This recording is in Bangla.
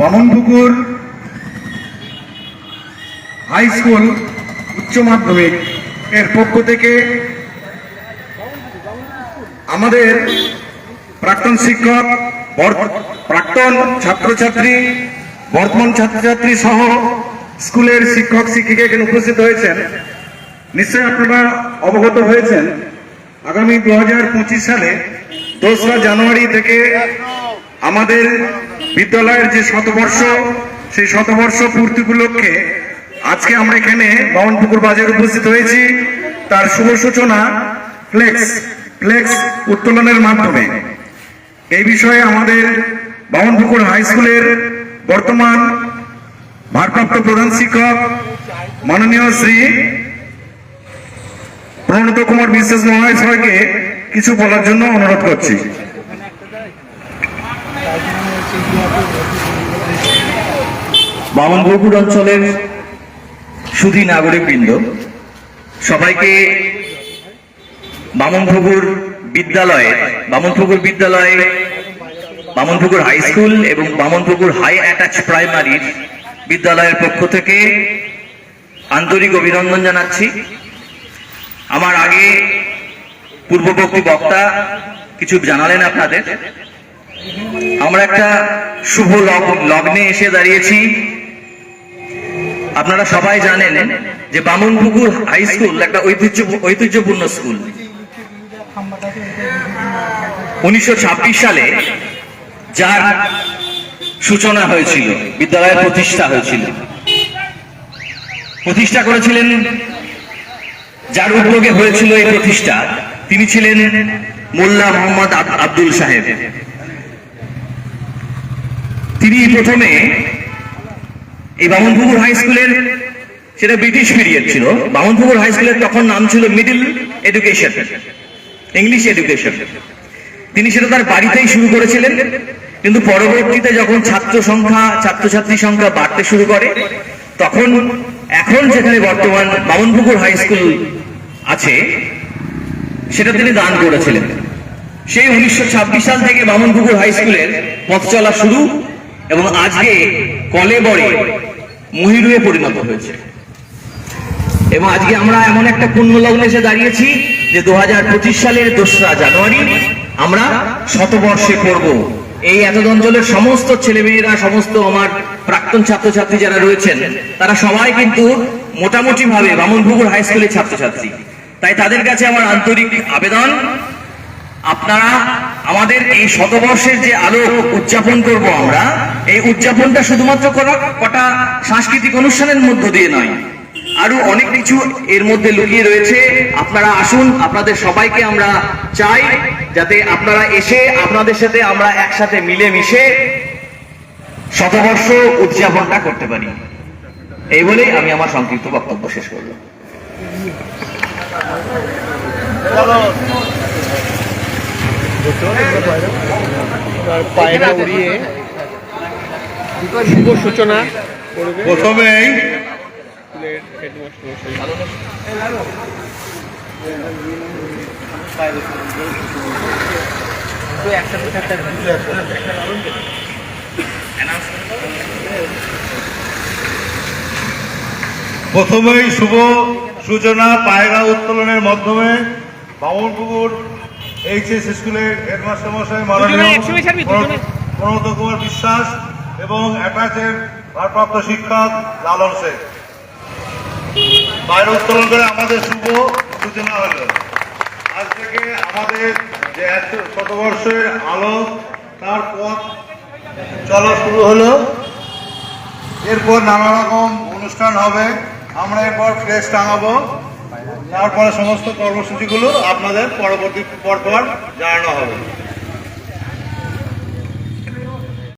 বামনপুকুর হাই স্কুল উচ্চ মাধ্যমিক এর পক্ষ থেকে আমাদের প্রাক্তন শিক্ষক প্রাক্তন ছাত্রছাত্রী, বর্তমান ছাত্রছাত্রী সহ স্কুলের শিক্ষক, শিক্ষিকা এখানে উপস্থিত হয়েছেন। নিশ্চয়ই আপনারা অবগত হয়েছেন, আগামী দু হাজার পঁচিশ সালে দোসরা জানুয়ারি থেকে আমাদের বিদ্যালয়ের যে শতবর্ষ, সেই শতবর্ষ পূর্তি উপলক্ষে আজকে আমরা এখানে বামনপুকুর বাজারে উপস্থিত হয়েছি। তার শুভ সূচনা ফ্লেক্স ফ্লেক্স উত্তোলনের মাধ্যমে। এই বিষয়ে আমাদের বামনপুকুর হাই স্কুলের বর্তমান ভারপ্রাপ্ত প্রধান শিক্ষক মাননীয় শ্রী প্রণত কুমার বিশ্বাস মহাশয়কে কিছু বলার জন্য অনুরোধ করছি। বামনপুকুর অঞ্চলের সুধী নাগরিকবৃন্দ, সবাইকে বামনপুকুর বিদ্যালয়ে বামনপুকুর বিদ্যালয়ে, বামনপুকুর হাই স্কুল এবং বামনপুকুর হাই অ্যাটাচ প্রাইমারির বিদ্যালয়ের পক্ষ থেকে আন্তরিক অভিনন্দন জানাচ্ছি। আমার আগে পূর্ববর্তী বক্তা কিছু জানালেন আপনাদের। আমরা একটা শুভ লগ্নে এসে দাঁড়িয়েছি। আপনারা সবাই জানেন যে বামনপুকুর হাই স্কুল একটা ঐতিহ্য ঐতিহ্যপূর্ণ স্কুল উনিশশো সালে যার সূচনা হয়েছিল, বিদ্যালয়ের প্রতিষ্ঠা হয়েছিল। প্রতিষ্ঠা করেছিলেন, যার উদ্যোগে হয়েছিল এই প্রতিষ্ঠা, তিনি ছিলেন মোল্লা মোহাম্মদ আব্দুল সাহেব। তিনি প্রথমে এই বামনপুকুর হাই স্কুলের সেটা ব্রিটিশ পিরিয়ড ছিল। বামনপুকুর হাই স্কুলের তখন নাম ছিল মিডল এডুকেশন ইংলিশ এডুকেশন তিনি সেটা তার বাড়িতেই শুরু করেছিলেন, কিন্তু পরবর্তীতে যখন ছাত্র সংখ্যা সংখ্যা বাড়তে শুরু করে, তখন এখন যেখানে বর্তমান বামনপুকুর হাই স্কুল আছে, সেটা তিনি দান করেছিলেন। সেই উনিশশো ছাব্বিশ সাল থেকে বামনপুকুর হাই স্কুলের পথ চলা শুরু। এবং আজকে কলে বড়ে মহিরুয়ে পরিণত হয়েছে। এবং আজকে আমরা এমন একটা পূর্ণ লগ্নে এসে দাঁড়িয়েছি যে দু সালের দোসরা জানুয়ারি আমরা শতবর্ষে পড়ব। এই এতদ অঞ্চলের সমস্ত ছেলেমেয়েরা, সমস্ত আমার প্রাক্তন ছাত্রছাত্রী যারা রয়েছেন, তারা সবাই কিন্তু মোটামুটি ভাবে বামনপুকুর হাই স্কুলের ছাত্রছাত্রী। তাই তাদের কাছে আমার আন্তরিক আবেদন। আপনারা আমাদের এই শতবর্ষের যে আলো উদযাপন করব আমরা, এই উদযাপনটা শুধুমাত্র কটা সাংস্কৃতিক অনুষ্ঠানের মধ্য দিয়ে নয় আরও অনেক কিছু এর মধ্যে লুকিয়ে রয়েছে। আপনারা আসুন, আপনাদের সবাইকে আমরা চাই যাতে আপনারা এসে আপনাদের সাথে আমরা একসাথে মিলে মিশে শতবর্ষ উদযাপনটা করতে পারি। এই বলেই আমি আমার সংক্ষিপ্ত বক্তব্য শেষ করলাম আর পায়রা উড়িয়ে শুভ সূচনা প্রথমেই। প্রথমেই শুভ সূচনা পায়রা উত্তোলনের মাধ্যমে বামনপুকুর এইচএস স্কুলের হেডমাস্টার মশাই মাননীয় প্রণত কুমার বিশ্বাস এবং অ্যাটাচের ভারপ্রাপ্ত শিক্ষক লালন শেখ পায়রা উত্তোলন করে আমাদের শুভ সূচনা হলো। আজ থেকে আমাদের যে শতবর্ষের আলো তার পথ চলা শুরু হলো। এরপর নানা রকম অনুষ্ঠান হবে। আমরা এরপর ফ্লেক্স টাঙাবো। তারপরে সমস্ত কর্মসূচিগুলো আপনাদের পরবর্তী পরপর জানানো হবে।